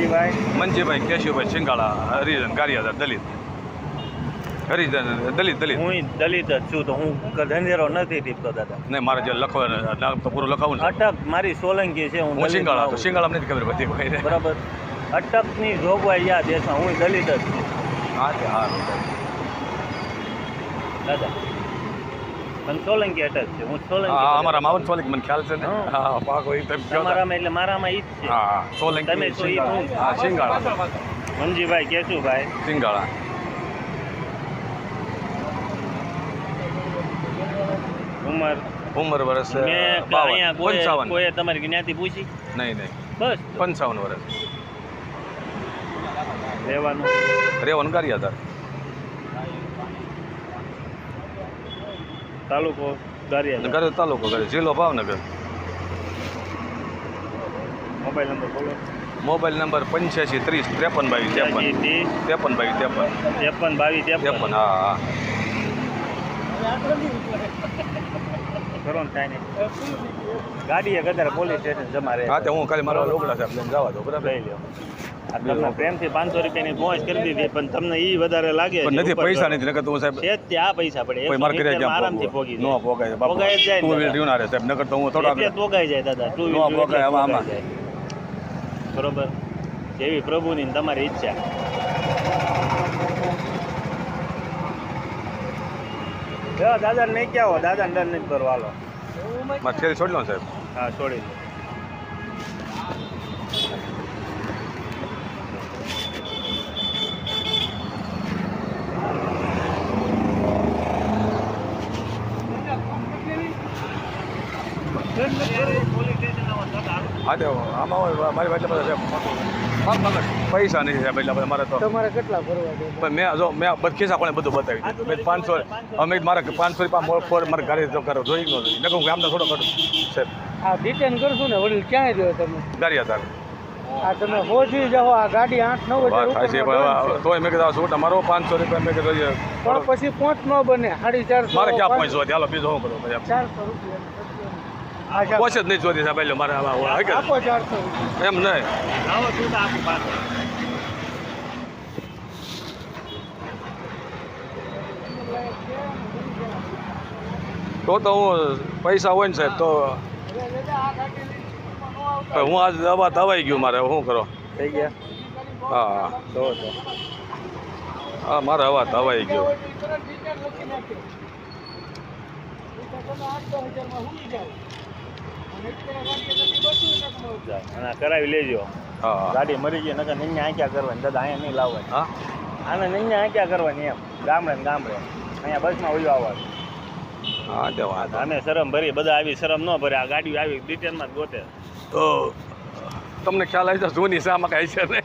મંજીભાઈ? મંજીભાઈ કેશુભાઈ સિંગાળા હરિજન ગારિયાદાર દલિત. હરિજન દલિત દલિત. હું દલિત જ છું તો હું ધંધેરો નથી ટીપતો દાદા. ને મારે જે લખો નામ તો પૂરું લખાવું અટક મારી સોલંકી છે હું સિંગાળા તો સિંગાળા નથી ખબર બધી ભાઈ બરાબર. અટકની જોગવાઈ યાદ દેશમાં હું દલિત જ છું. હા તે હા દાદા. સોલંકી અટક છે? હું સોલંકી હા. અમારા માવન સોલિક મને ખ્યાલ છે ને. હા. હા પાક હોય તેમ કહો તા. તમારામાં એટલે મારામાં ઈ જ છે. હા સોલંકી તમે છો ઈ. હું. હા સિંગાળા કેશુભાઈ સિંગાળા ઉમર? ઉંમર વર્ષ મેં અહીંયા કોઈ પંચાવન. કોઈ તમારી જ્ઞાતિ પૂછી? નહીં નહીં. બસ. પંચાવન વર્ષ રહેવાનું. રહેવાનું ગારિયાદાર તાલુકો ગારિયા ઘરે તાલુકો ઘરે જિલ્લો ભાવનગર. મોબાઈલ નંબર બોલો. મોબાઈલ નંબર પંચ્યાસી ત્રીસ ત્રેપન બાવીસ ત્રેપન. ત્રેપન બાવીસ ત્રેપન. ત્રેપન બાવીસ ત્રેપન. હા હા. કરો ને ગાડી એક પોલીસ સ્ટેશન જમા રહે. હા તો હું ખાલી મારા લોકડા સાહેબ લઈને જવા દો બરાબર? લઈ લ્યો. તમને પ્રેમથી પાંચસો રૂપિયાની પહોંચ કરી દીધી પણ તમને એ વધારે લાગે નથી પૈસા નથી નકર તો સાહેબ છે ત્યાં પૈસા પડે. મારે ઘરે આરામથી ક્યાં ભોગી નો પોગાય પોગાય જાય ટુ વ્હીલ દાદા. ડ્રીવ ના રહે સાહેબ નકર તો હું થોડા એટલે જાય દાદા ટુ પોગાય આમાં આમાં. બરોબર? જેવી પ્રભુની તમારી ઈચ્છા. દાદાને દાદા નહીં ક્યાં હો દાદા ડર નહીં કરવા હાલો છોડી લો સાહેબ. હા છોડી દો. તે આમાં હોય મારી પાસે બધા સાહેબ પૈસા નથી સાહેબ એટલે બધા મારે તો તમારે કેટલા ભરવા પણ મેં જો મેં બધ ખિસ્સા કોણે બધું બતાવી દીધું મેં પાંચસો અમે મારા પાંચસો રૂપિયા ફોર મારે ઘરે તો કરો જોઈ ગયો નકર હું આમને થોડો કરું સાહેબ. આ ડિટેન કરશું ને વડીલ ક્યાંય રહ્યો તમે? ગારિયાદાર આ તમે હોજી જાઓ આ ગાડી આઠ નવ છે હજાર પણ તોય મેં કીધું આ સૂટ પાંચસો રૂપિયા મેં કીધું પણ પછી પોંચ ન બને સાડી ચારસો મારે ક્યાં પહોંચવા ચાલો બીજો શું કરું? ચારસો રૂપિયા. પહોંચે જ નહીં જોતી સાહેબ એટલે મારે એમ નહીં. તો તો હું પૈસા હોય ને સાહેબ તો હું આજ દવા દવાઈ ગયું મારે શું કરો? થઈ ગયા? હા. હા તો. હા મારે હવા દવાઈ ગયો. જાઓ. અને કરાવી લેજો. ગાડી મરી ગઈ નકર નિન્યા આંક્યા કરવાની. દાદા અહીંયા નહીં લાવવાની. હા. આને નિન્યા આંક્યા કરવાની એમ. ગામડે ને ગામડે. અહીંયા બસમાં ઉયો આવવાનું હા તે વાત. શરમ ભરી બધા આવી શરમ ન ભરે. આ ગાડી આવી ડિટેલમાં જ ગોતે. તો તમને ખ્યાલ આવી જશે જૂની શામાં કાંઈ છે ને.